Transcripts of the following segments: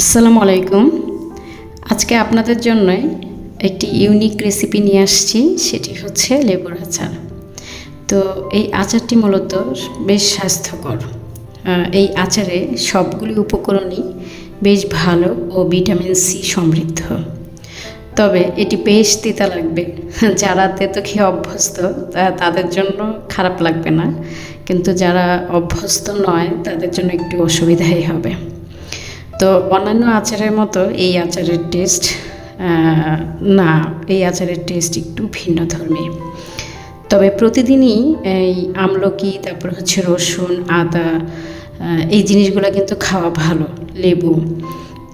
আসসালামু আলাইকুম। আজকে আপনাদের জন্য একটি ইউনিক রেসিপি নিয়ে আসছি, সেটি হচ্ছে লেবুর আচার। তো এই আচারটি মূলত বেশ স্বাস্থ্যকর। এই আচারে সবগুলি উপকরণই বেশ ভালো ও ভিটামিন সি সমৃদ্ধ। তবে এটি বেশ তিতা লাগবে। যারা তেতো খেয়ে অভ্যস্ত তাদের জন্য খারাপ লাগবে না। কিন্তু যারা অভ্যস্ত নয়, তাদের জন্য একটু অসুবিধাই হবে। তো অন্যান্য আচারের মতো এই আচারের টেস্ট না, এই আচারের টেস্ট একটু ভিন্ন ধর্মী তবে প্রতিদিনই এই আমলকি, তারপর হচ্ছে রসুন, আদা এই জিনিসগুলো কিন্তু খাওয়া ভালো, লেবু।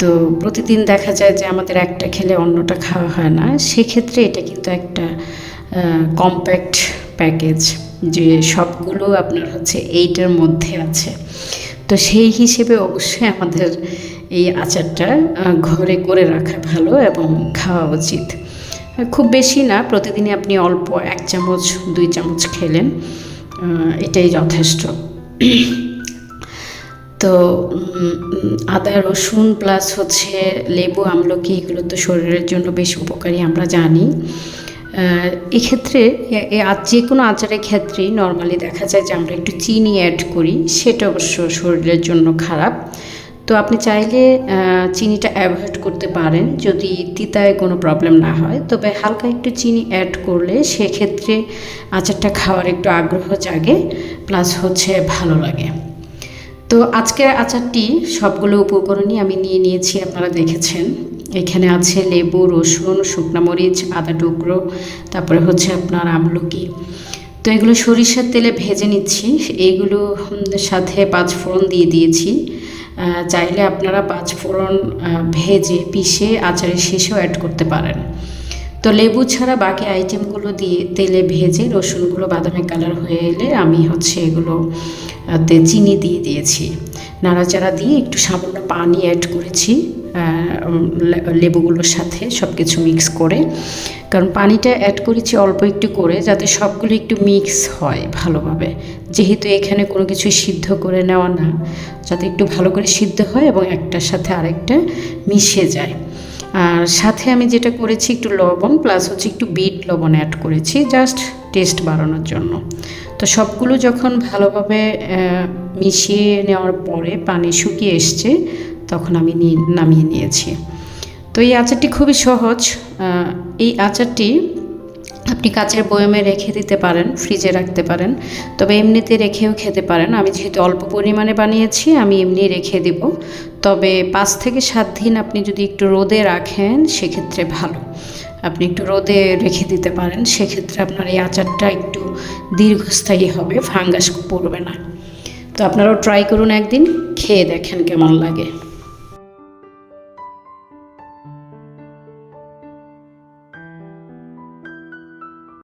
তো প্রতিদিন দেখা যায় যে আমাদের একটা খেলে অন্যটা খাওয়া হয় না। সেক্ষেত্রে এটা কিন্তু একটা কম্প্যাক্ট প্যাকেজ যে সবগুলো আপনার হচ্ছে এইটার মধ্যে আছে। তো সেই হিসেবে অবশ্যই আমাদের এই আচারটা ঘরে করে রাখা ভালো এবং খাওয়া উচিত। খুব বেশি না, প্রতিদিনই আপনি অল্প এক চামচ, দুই চামচ খেলেন এটাই যথেষ্ট। তো আদা, রসুন প্লাস হচ্ছে লেবু, আমলকি, এগুলো তো শরীরের জন্য বেশ উপকারী, আমরা জানি। এক্ষেত্রে যে কোনো আচারের ক্ষেত্রেই নর্মালি দেখা যায় যে আমরা একটু চিনি অ্যাড করি, সেটা অবশ্য শরীরের জন্য খারাপ। তো আপনি চাইলে চিনিটা অ্যাভয়েড করতে পারেন যদি তিতায় কোনো প্রবলেম না হয়। তবে হালকা একটু চিনি অ্যাড করলে সেক্ষেত্রে আচারটা খাওয়ার একটু আগ্রহ জাগে প্লাস হচ্ছে ভালো লাগে। তো আজকের আচারটি সবগুলো উপকরণই আমি নিয়ে নিয়েছি, আপনারা দেখেছেন। এখানে আছে লেবু, রসুন, শুকনো মরিচ, আদা টুকরো, তারপরে হচ্ছে আপনার আমলকি। তো এগুলো সরিষার তেলে ভেজে নিচ্ছি। এইগুলো সাথে পাঁচ ফোড়ন দিয়ে দিয়েছি। চাইলে আপনারা পাঁচ ফোড়ন ভেজে, পিষে আচারের শেষেও অ্যাড করতে পারেন। তো লেবু ছাড়া বাকি আইটেমগুলো দিয়ে তেলে ভেজে রসুনগুলো বাদামি কালার হয়ে এলে আমি হচ্ছে এগুলো তে চিনি দিয়ে দিয়েছি। নাড়াচাড়া দিয়ে একটু সামান্য পানি অ্যাড করেছি। লেবুগুলোর সাথে সব কিছু মিক্স করে। কারণ পানিটা অ্যাড করেছি অল্প একটু করে যাতে সবগুলো একটু মিক্স হয় ভালোভাবে। যেহেতু এখানে কোনো কিছু সিদ্ধ করে নেওয়া না, যাতে একটু ভালো করে সিদ্ধ হয় এবং একটার সাথে আরেকটা মিশে যায়। আর সাথে আমি যেটা করেছি একটু লবণ প্লাস হচ্ছে একটু বিট লবণ অ্যাড করেছি জাস্ট টেস্ট বাড়ানোর জন্য। তো সবগুলো যখন ভালোভাবে মিশিয়ে নেওয়ার পরে পানি শুকিয়ে এসছে তখন আমি নামিয়ে নিয়েছি। তো এই আচারটি খুবই সহজ। এই আচারটি আপনি কাচের বয়মে রেখে দিতে পারেন, ফ্রিজে রাখতে পারেন, তবে এমনিতে রেখেও খেতে পারেন। আমি যেহেতু অল্প পরিমাণে বানিয়েছি, আমি এমনি রেখে দেব। তবে পাঁচ থেকে সাত দিন আপনি যদি একটু রোদে রাখেন, সেক্ষেত্রে ভালো। আপনি একটু রোদে রেখে দিতে পারেন, সেক্ষেত্রে আপনার এই আচারটা একটু দীর্ঘস্থায়ী হবে, ফাঙ্গাস পড়বে না। তো আপনারাও ট্রাই করুন একদিন, খেয়ে দেখেন কেমন লাগে।